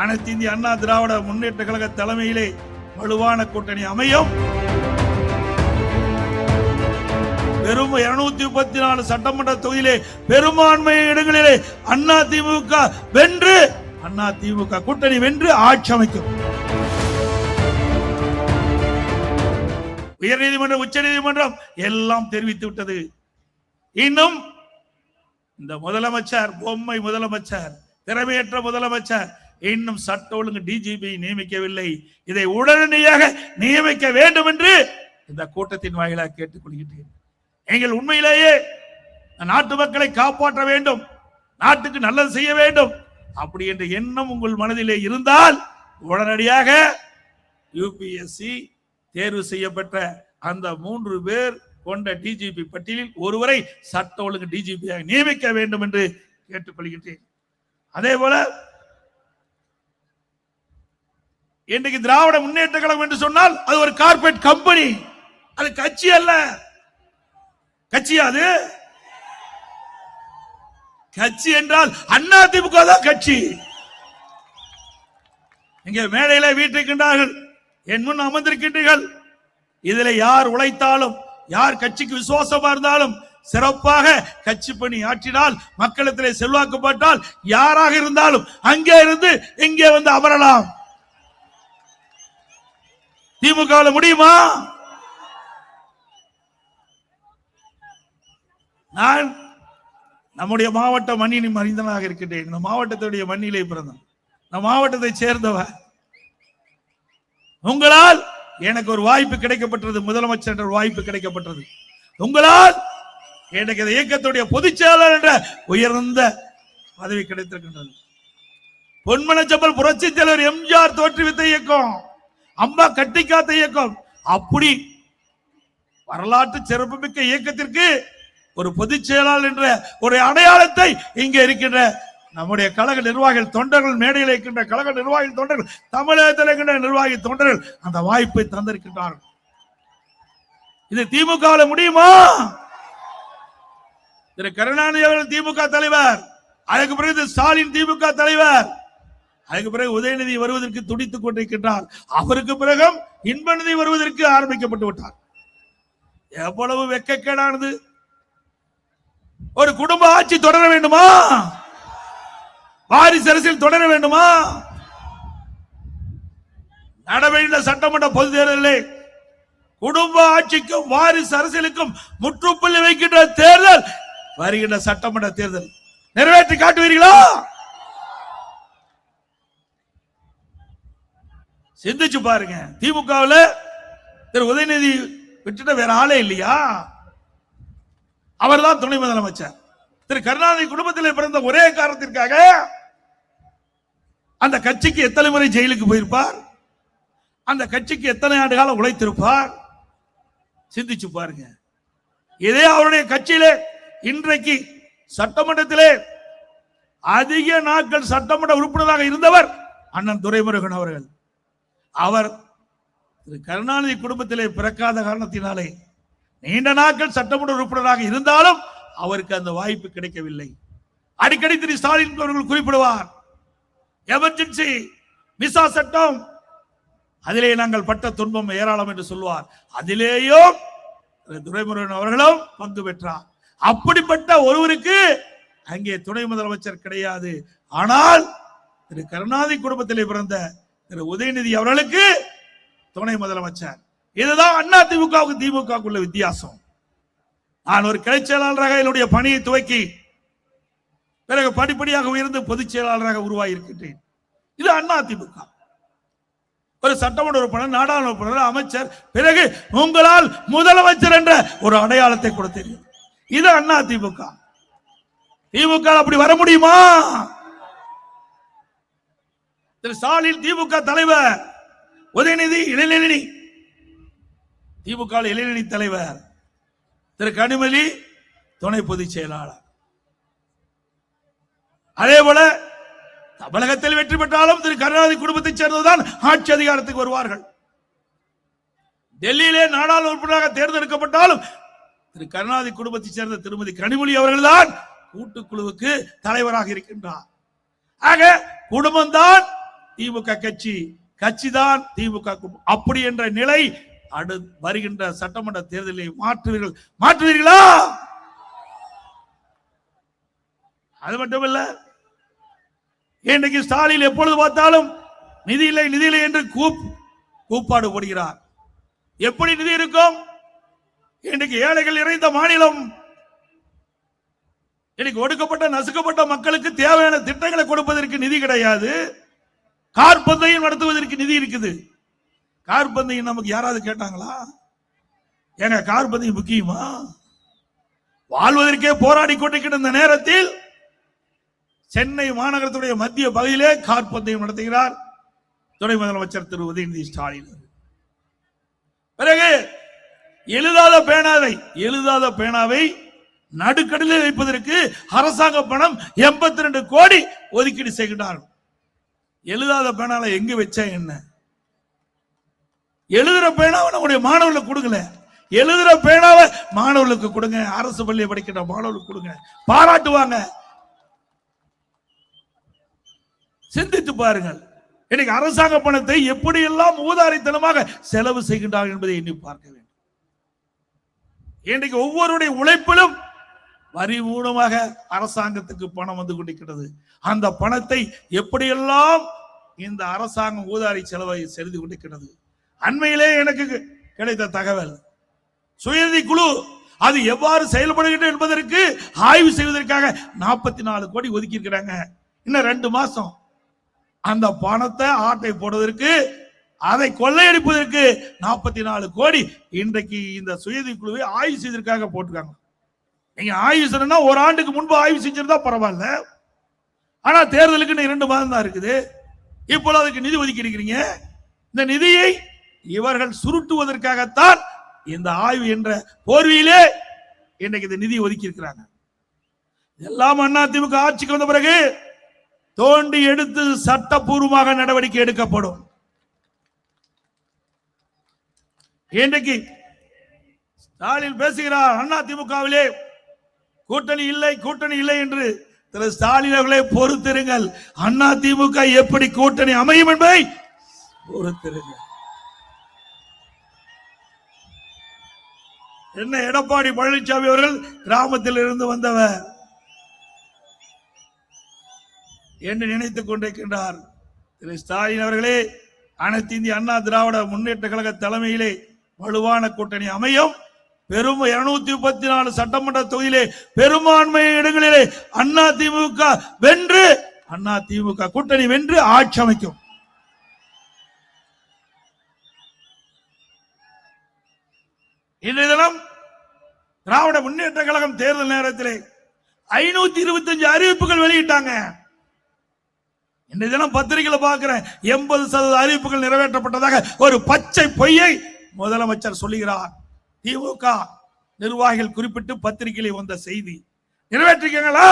அனைத்து இந்திய அண்ணா திராவிட முன்னேற்ற கழக தலைமையிலே வலுவான கூட்டணி அமையும். பெரும் இருநூத்தி முப்பத்தி நாலு சட்டமன்ற தொகுதியிலே பெரும்பான்மை இடங்களிலே அண்ணா திமுக வென்று அண்ணா திமுக கூட்டணி வென்று ஆட்சி அமைக்கும். உயர்நீதிமன்றம் உச்ச நீதிமன்றம் எல்லாம் தெரிவித்து விட்டது. இன்னும் இந்த முதலமைச்சர் பொம்மை முதலமைச்சர் திறமையற்ற முதலமைச்சர் இன்னும் சட்ட ஒழுங்கு டிஜிபி நியமிக்கவில்லை. இதை உடனடியாக நியமிக்க வேண்டும் என்று இந்த கூட்டத்தின் வாயிலாக கேட்டுக்கொள்கின்றேன். எங்கள் உண்மையிலேயே நாட்டு மக்களை காப்பாற்ற வேண்டும். நாட்டுக்கு நல்லது செய்ய வேண்டும். அப்படி என்ற எண்ணம் உங்கள் மனதிலே இருந்தால் உடனடியாக யூபிஎஸ்சி தேர்வு செய்யப்பட்ட அந்த மூன்று பேர் கொண்ட டிஜிபி பட்டியலில் ஒருவரை சட்ட ஒழுங்கு டிஜிபியாக நியமிக்க வேண்டும் என்று கேட்டுக்கொள்கின்றேன். அதே போல இன்றைக்கு திராவிட முன்னேற்ற கழகம் என்று சொன்னால் அது ஒரு கார்பரேட் கம்பெனி அது கட்சி அல்ல. கட்சி அது. கட்சி என்றால் அண்ணா திமுக தான் கட்சி. இங்கே மேடையில வீட்டிருக்கின்றார்கள். என் முன் அமர்ந்திருக்கின்றீர்கள். இதுல யார் உழைத்தாலும் யார் கட்சிக்கு விசுவாசமா இருந்தாலும் சிறப்பாக கட்சி பணி ஆற்றினால் மக்களிடத்திலே செல்வாக்கப்பட்டால் யாராக இருந்தாலும் அங்கே இருந்து இங்கே வந்து அமரலாம். திமுக முடியுமா? நான் நம்முடைய மாவட்ட மண்ணின் மனிதனாக இருக்கின்றேன். இந்த மாவட்டத்துடைய மண்ணிலே பிறந்தேன் இந்த மாவட்டத்தை சேர்ந்தவர் உங்களால் எனக்கு ஒரு வாய்ப்பு கிடைக்கப்பட்டது. முதலமைச்சர் என்ற ஒரு வாய்ப்பு கிடைக்கப்பட்டது. உங்களால் எனக்கு இந்த இயக்கத்துடைய பொதுச் செயலாளர் என்ற உயர்ந்த பதவி கிடைத்திருக்கின்றது. பொன்மனச்சப்பல் புரட்சி தலைவர் எம்ஜிஆர் தோற்றுவித்த இயக்கம். அம்மா கட்டி காத்த இயக்கம். அப்படி வரலாற்று சிறப்புமிக்க இயக்கத்திற்கு ஒரு பொதுச் செயலாளர் என்ற ஒரு அடையாளத்தை இங்கே இருக்கின்ற நம்முடைய கழக நிர்வாகிகள் தொண்டர்கள் மேடையில் இருக்கின்ற கழக நிர்வாகிகள் தொண்டர்கள் தமிழகத்தில் இருக்கின்ற நிர்வாகி தொண்டர்கள் அந்த வாய்ப்பை தந்திருக்கின்றார்கள். இது திமுக முடியுமா? திரு கருணாநிதி அவர்கள் திமுக தலைவர். அதுக்கு பிறகு ஸ்டாலின் திமுக தலைவர். அதுக்கு பிறகு உதயநிதி வருவதற்கு துடித்துக் கொண்டிருக்கின்றார் அவருக்கு பிறகும் இன்பநிதி வருவதற்கு ஆரம்பிக்கப்பட்டு விட்டார். எவ்வளவு வெக்கக்கேடானது. ஒரு குடும்ப ஆட்சி தொடர வேண்டுமா? வாரிசு அரசியல் தொடர வேண்டுமா? நடவடிக்கை சட்டமன்ற பொது தேர்தலில் குடும்ப ஆட்சிக்கும் வாரிசு அரசியலுக்கும் முற்றுப்புள்ளி வைக்கின்ற தேர்தல் வருகின்ற சட்டமன்ற தேர்தல். நிறைவேற்றி காட்டுவீர்களா? சிந்திச்சு பாருங்க. திமுகவில் திரு உதயநிதி விட்டுட்டு வேற ஆளே இல்லையா? அவர் தான் துணை முதலமைச்சர். திரு கருணாநிதி குடும்பத்தில் பிறந்த ஒரே காரணத்திற்காக அந்த கட்சிக்கு எத்தனை முறை ஜெயிலுக்கு போயிருப்பார்? அந்த கட்சிக்கு எத்தனை ஆண்டு காலம் உழைத்திருப்பார்? சிந்திச்சு பாருங்க. இதே அவருடைய கட்சியிலே இன்றைக்கு சட்டமன்றத்திலே அதிக நாட்கள் சட்டமன்ற உறுப்பினராக இருந்தவர் அண்ணன் துரைமுருகன் அவர்கள். அவர் திரு கருணாநிதி குடும்பத்திலே பிறக்காத காரணத்தினாலே நீண்ட நாட்கள் சட்டமன்ற உறுப்பினராக இருந்தாலும் அவருக்கு அந்த வாய்ப்பு கிடைக்கவில்லை. அடிக்கடி திரு ஸ்டாலின் அவர்கள் குறிப்பிடுவார் எமர்ஜென்சி விசா சட்டம். அதிலே நாங்கள் பட்ட துன்பம் ஏராளம் என்று சொல்வார். அதிலேயும் துரைமுருகன் அவர்களும் பங்கு பெற்றார். அப்படிப்பட்ட ஒருவருக்கு அங்கே துணை முதலமைச்சர் கிடையாது. ஆனால் திரு கருணாநிதி குடும்பத்திலே பிறந்த திரு உதயநிதி அவர்களுக்கு துணை முதலமைச்சர். இதுதான் அண்ணா திமுகவுக்கு திமுகவுக்கு உள்ள வித்தியாசம். நான் ஒரு கிளை செயலாளராக என்னுடைய பணியை துவக்கி பிறகு படிப்படியாக உயர்ந்து பொதுச் செயலாளராக உருவாகி இருக்கின்றேன் இது அண்ணா திமுக. ஒரு சட்டமன்ற உறுப்பினர் நாடாளுமன்ற உறுப்பினர் அமைச்சர் பிறகு உங்களால் முதலமைச்சர் என்ற ஒரு அடையாளத்தை கொடுத்தீர்கள். இது அண்ணா திமுக. திமுக அப்படி வர முடியுமா? திரு ஸ்டாலின் திமுக தலைவர். உதயநிதி இளைஞரணி. திமுக இளைஞரணி தலைவர். திரு கனிமொழி துணை பொதுச் செயலாளர். அதே போல தமிழகத்தில் வெற்றி பெற்றாலும் திரு கருணாநிதி குடும்பத்தைச் சேர்ந்ததுதான் ஆட்சி அதிகாரத்துக்கு வருவார்கள். டெல்லியிலே நாடாளு உறுப்பினராக தேர்ந்தெடுக்கப்பட்டாலும் திரு கருணாநிதி குடும்பத்தைச் சேர்ந்த திருமதி கனிமொழி அவர்கள்தான் கூட்டுக்குழுவுக்கு தலைவராக இருக்கின்றார். ஆக குடும்பம்தான் திமுக கட்சி கட்சி தான் திமுக அப்படி என்ற நிலை அடு வருகின்ற சட்டமன்ற தேர்தலை மாற்றுவீர்கள். மாற்றுவீர்களா? அது மட்டுமல்ல இன்றைக்கு ஸ்டாலின் எப்பொழுது பார்த்தாலும் நிதி இல்லை நிதி இல்லை என்று கூப் கூப்பாடு போடுகிறார். எப்படி நிதி இருக்கும்? இன்னைக்கு ஏழைகள் நிறைந்த மாநிலம். இன்னைக்கு ஒடுக்கப்பட்ட நசுக்கப்பட்ட மக்களுக்கு தேவையான திட்டங்களை கொடுப்பதற்கு நிதி கிடையாது. கார் பந்தயம் நடத்துவதற்கு நிதி இருக்குது. கார் பந்தயம் நமக்கு யாராவது கேட்டாங்களா? ஏங்க கார் பந்தயம் முக்கியமா? வாழ்வதற்கே போராடி கொண்டிருக்கிற கிடந்த நேரத்தில் சென்னை மாநகரத்துடைய மத்திய பகுதியிலே கார் பந்தயம் நடத்துகிறார் துணை முதலமைச்சர் திரு உதயநிதி ஸ்டாலின் பிறகு எழுதாத பேனாவை எழுதாத பேனாவை நடுக்கடலில் வைப்பதற்கு அரசாங்க பணம் எண்பத்தி ரெண்டு கோடி ஒதுக்கீடு செய்கிறார்கள் எழுதாத பேனால எங்க வச்சா என்ன? எழுதுற பேனாவை நம்முடைய மாணவர்களுக்கு கொடுக்கல. எழுதுற பேனாவை மாணவர்களுக்கு கொடுங்க. அரசு பள்ளியை படிக்கிற மாணவர்களுக்கு கொடுங்க. பாராட்டுவாங்க. சிந்தித்து பாருங்கள். இன்னைக்கு அரசாங்க பணத்தை எப்படியெல்லாம் ஊதாரித்தனமாக செலவு செய்கின்றார்கள் என்பதை எண்ணி பார்க்க வேண்டும். இன்றைக்கு ஒவ்வொருடைய உழைப்பிலும் வரி மூலமாக அரசாங்கத்துக்கு பணம் வந்து கொண்டிருக்கிறது. அந்த பணத்தை எப்படியெல்லாம் இந்த அரசாங்கம் ஊதாரி செலவை செய்து கொண்டிருக்கிறது? அண்மையிலே எனக்கு கிடைத்த தகவல் சுயநிதி குழு அது எவ்வாறு செயல்படுகிறது என்பதற்கு ஆய்வு செய்வதற்காக நாற்பத்தி நாலு கோடி ஒதுக்கி இருக்கிறாங்க இன்னும் ரெண்டு மாசம். அந்த பணத்தை ஆட்டை போடுவதற்கு அதை கொள்ளையடிப்பதற்கு நாற்பத்தி நாலு கோடி இன்றைக்கு இந்த சுயதி குழுவை ஆய்வு செய்வதற்காக போட்டிருக்காங்க. நீங்க ஆய்வு செய்யணும்னா ஒரு ஆண்டுக்கு முன்பு ஆய்வு செஞ்சிருந்தா பரவாயில்ல. ஆனா தேர்தலுக்கு இரண்டு மாதம் தான் இருக்குது. இப்போ அதுக்கு நிதி ஒதுக்கி இருக்கிறீங்க இந்த நிதியை இவர்கள் சுருட்டுவதற்காகத்தான் இந்த ஆய்வு என்ற போர்வையிலே இன்றைக்கு இந்த நிதி ஒதுக்கி இருக்கிறாங்க எல்லாம் அண்ணா திமுக ஆட்சிக்கு வந்த பிறகு தோண்டி எடுத்து சட்டப்பூர்வமாக நடவடிக்கை எடுக்கப்படும். இன்றைக்கு ஸ்டாலின் பேசுகிறார் அண்ணா திமுகவிலே. கூட்டணி இல்லை கூட்டணி இல்லை என்று திரு ஸ்டாலின் அவர்களை பொறுத்திருங்கள். அண்ணா திமுக எப்படி கூட்டணி அமையும் என்பதை பொறுத்திருங்கள். என்ன எடப்பாடி பழனிசாமி அவர்கள் கிராமத்தில் இருந்து வந்தவர். என்று நினைத்துக் கொண்டிருக்கின்றார். திரு ஸ்டாலின் அவர்களே அனைத்து இந்திய அண்ணா திராவிட முன்னேற்ற கழக தலைமையிலே வலுவான கூட்டணி அமையும். பெரும் இருநூத்தி முப்பத்தி நாலு சட்டமன்ற தொகுதியிலே பெரும்பான்மை இடங்களிலே அண்ணா திமுக வென்று அண்ணா திமுக கூட்டணி வென்று ஆட்சி அமைக்கும். இன்றைய தினம் திராவிட முன்னேற்ற கழகம் தேர்தல் நேரத்திலே ஐநூத்தி இருபத்தஞ்சு அறிவிப்புகள் வெளியிட்டாங்க. இன்றைய தினம் பத்திரிகையில பார்க்கிறேன் எண்பது சதவீத அறிவிப்புகள் நிறைவேற்றப்பட்டதாக ஒரு பச்சை பொய்யை முதலமைச்சர் சொல்லுகிறார். திமுக நிர்வாகிகள் குறிப்பிட்டு பத்திரிகையில் வந்த செய்தி நிறைவேற்றிருக்கீங்களா